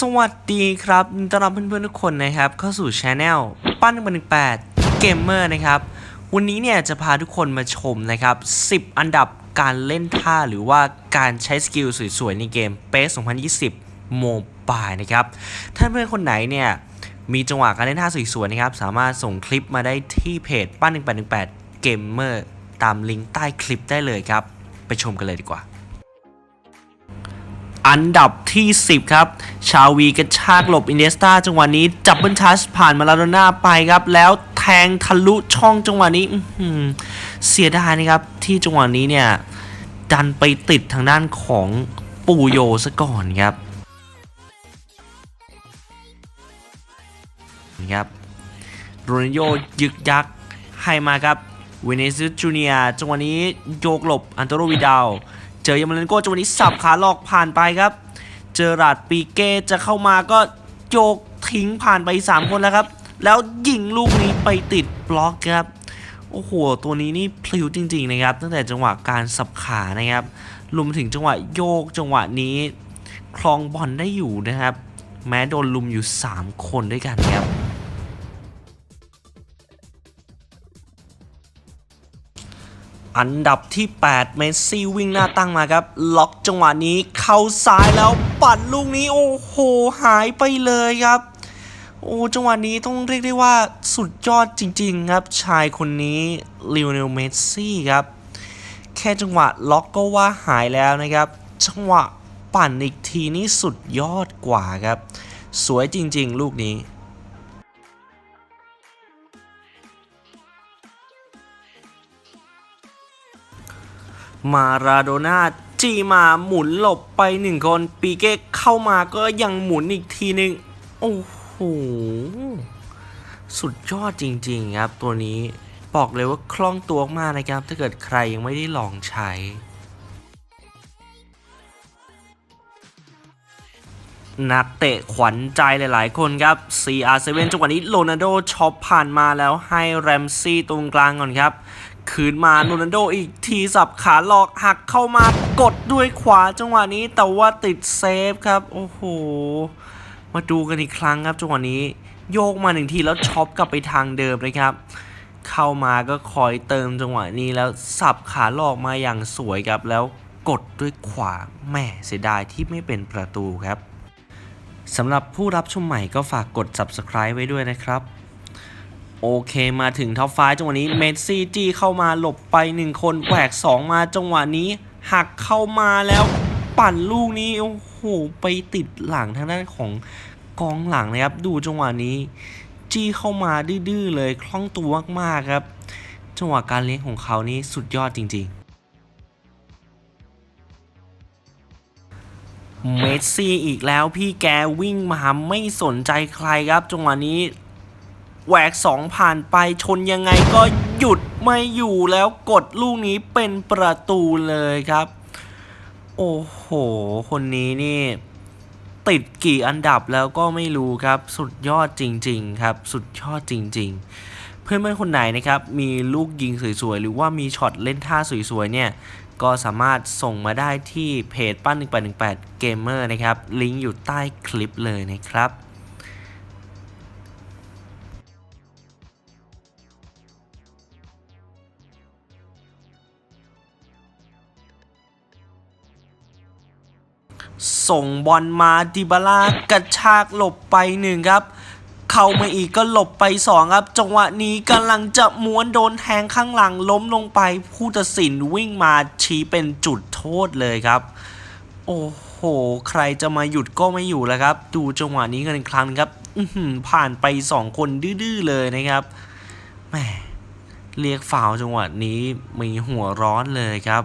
สวัสดีครับยินดีต้อนรับเพื่อนๆทุกคนนะครับ เข้าสู่ช anel ปั้นบันแปดเกมเมอร์นะครับ วันนี้เนี่ยจะพาทุกคนมาชมนะครับ 10 อันดับการเล่นท่าหรือว่าการใช้สกิลสวยๆ ในเกม PES 2020 Mobile นะครับถ้านเพื่อนคนไหนเนี่ยมีจังหวะการเล่นท่าสวยๆ นะครับ สามารถส่งคลิปมาได้ที่เพจปั้น1818 เกมเมอร์ตามลิงก์ใต้คลิปได้เลยครับ ไปชมกันเลยดีกว่า อันดับที่ 10 ครับ ชาวีกระชากหลบอินเดสตาจังหวะนี้จับบิลทัชผ่านมาลาโดน่าไปครับ แล้วแทงทะลุช่องจังหวะนี้เสียดายนะครับ ที่จังหวะนี้เนี่ย ดันไปติดทางด้านของปูโยซะก่อนครับนี่ครับโรนัลโยยึกยักให้มาครับเวเนซุจูเนียจังหวะนี้โยกหลบอันโตโรวิดาล เจอยามาเลนโกจังหวะนี้สับขาหลอกผ่านไปครับ เจอราดปีเก้จะเข้ามาก็โยกทิ้งผ่านไป 3 คนแล้วครับ แล้วยิงลูกนี้ไปติดบล็อกครับโอ้โหตัวนี้นี่พลิ้วจริง ๆ นะครับ ตั้งแต่จังหวะการสับขานะครับรวมถึงจังหวะโยกจังหวะนี้คลองบอลได้อยู่นะครับ แม้โดนลุมอยู่ 3 คนด้วยกันครับ อันดับที่ 8 เมสซี่วิ่งหน้าตั้งมาครับ ล็อกจังหวะนี้เข้าซ้ายแล้วปัดลูกนี้โอ้โหหายไปเลยครับ โอ้จังหวะนี้ต้องเรียกได้ว่าสุดยอดจริง ๆ ครับ ชายคนนี้ลิโอเนลเมสซี่ครับ แค่จังหวะล็อกก็ว่าหายแล้วนะครับ จังหวะปั่นอีกทีนี่สุดยอดกว่าครับ สวยจริง ๆ ลูกนี้ มาราโดน่าจีมาหมุนหลบไปหนึ่งคนปีเก้เข้ามาก็ยังหมุนอีกทีหนึ่งโอ้โห สุดยอดจริงๆครับตัวนี้บอกเลยว่าคล่องตัวมากนะครับ ถ้าเกิดใครยังไม่ได้ลองใช้ นักเตะขวัญใจหลายๆ คนครับ CR7 จังหวะนี้โรนัลโดช็อปผ่านมาแล้วให้แรมซี่ตรงกลางก่อนครับ คืนมาโรนัลโดอีกทีสับขาหลอกหักเข้ามากดด้วยขวาจังหวะนี้แต่ว่าติดเซฟครับ โอ้โห มาดูกันอีกครั้งครับจังหวะนี้โยกมาหนึ่งทีแล้วช็อปกลับไปทางเดิมนะครับ เข้ามาก็คอยเติมจังหวะนี้แล้วสับขาหลอกมาอย่างสวยครับแล้วกดด้วยขวาแหม่เสียดายที่ไม่เป็นประตูครับสำหรับผู้รับชมใหม่ก็ฝากกด subscribe ไว้ด้วยนะครับ โอเคมาถึงท็อปไฟจังหวะนี้เมสซี่จี้เข้ามาหลบไป1คนแหวก2มาจังหวะนี้ หักเข้ามาแล้วปั่นลูกนี้โอ้โหไปติดหลังทางด้านของกองหลังนะครับ ดูจังหวะนี้ จี้เข้ามาดื้อๆเลยคล่องตัวมากๆครับ จังหวะการเลี้ยงของเขานี่สุดยอดจริง ๆเมสซี่อีกแล้วพี่แกวิ่งมาไม่สนใจใครครับจังหวะนี้ แหวกสองผ่านไปชนยังไงก็หยุดไม่อยู่แล้วกดลูกนี้เป็นประตูเลยครับ โอ้โห คนนี้นี่ ติดกี่อันดับแล้วก็ไม่รู้ครับ สุดยอดจริง ๆ ครับ สุดยอดจริง ๆ เพื่อนๆคนไหนนะครับ มีลูกยิงสวยๆ หรือว่ามีช็อตเล่นท่าสวยๆ เนี่ยก็สามารถส่งมาได้ที่เพจปั้น 1818 Gamer นะครับ ลิงก์อยู่ใต้คลิปเลยนะครับ ส่งบอลมาดิบาลากระชากหลบไปหนึ่งครับ เข้ามาอีกก็หลบไปสองครับ จังหวะนี้กำลังจะม้วนโดนแทงข้างหลังล้มลงไป ผู้ตัดสินวิ่งมาชี้เป็นจุดโทษเลยครับ โอ้โห ใครจะมาหยุดก็ไม่อยู่แล้วครับ ดูจังหวะนี้กันอีกครั้งครับผ่านไปสองคนดื้อเลยนะครับแหมเรียกฝาวจังหวะนี้มีหัวร้อนเลยครับ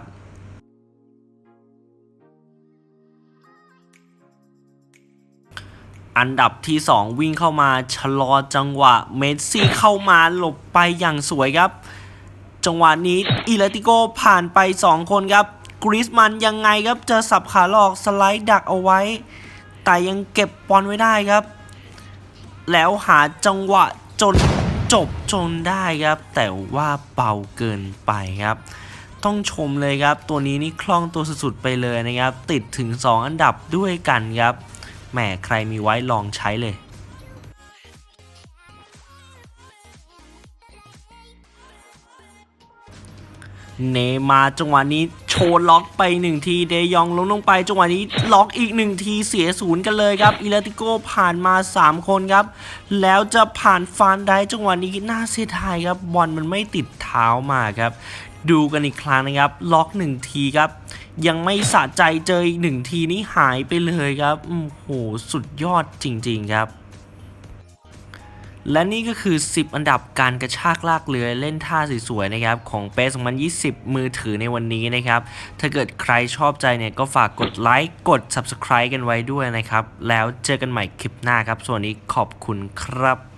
อันดับที่ 2 วิ่งเข้ามาชะลอจังหวะเมสซี่เข้ามาหลบไปอย่างสวยครับ จังหวะนี้อิเลติโกผ่านไป 2 คนครับกริสมันยังไงครับเจอสับขาหลอกสไลด์ดักเอาไว้ แต่ยังเก็บบอลไว้ได้ครับ แล้วหาจังหวะจนจบจนได้ครับ แต่ว่าเบาเกินไปครับ ต้องชมเลยครับ ตัวนี้นี่คล่องตัวสุดๆไปเลยนะครับ ติดถึง 2 อันดับด้วยกันครับ แหมใครมีไว้ลองใช้เลย เนมาจังหวะนี้โชว์ล็อกไปหนึ่งทีเดยองลงลงไปจังหวะนี้ล็อกอีกหนึ่งทีเสียศูนย์กันเลยครับอิเลติโกผ่านมา 3 คนครับ แล้วจะผ่านฟานได้จังหวะนี้น่าเสียดายครับบอลมันไม่ติดเท้ามาครับ ดูกันอีกครั้งนะครับ ล็อกหนึ่งทีครับ ยังไม่สะใจเจออีกหนึ่งทีนี้หายไปเลยครับโอ้โหสุดยอดจริง ๆครับ และนี่ก็คือ 10 อันดับการกระชากลากเรือเล่นท่าสวยๆนะครับ ของเป2020 มือถือในวันนี้นะครับ ถ้าเกิดใครชอบใจเนี่ยก็ฝากกดไลค์กด Subscribe กันไว้ด้วยนะครับ แล้วเจอกันใหม่คลิปหน้าครับ ส่วนนี้ขอบคุณครับ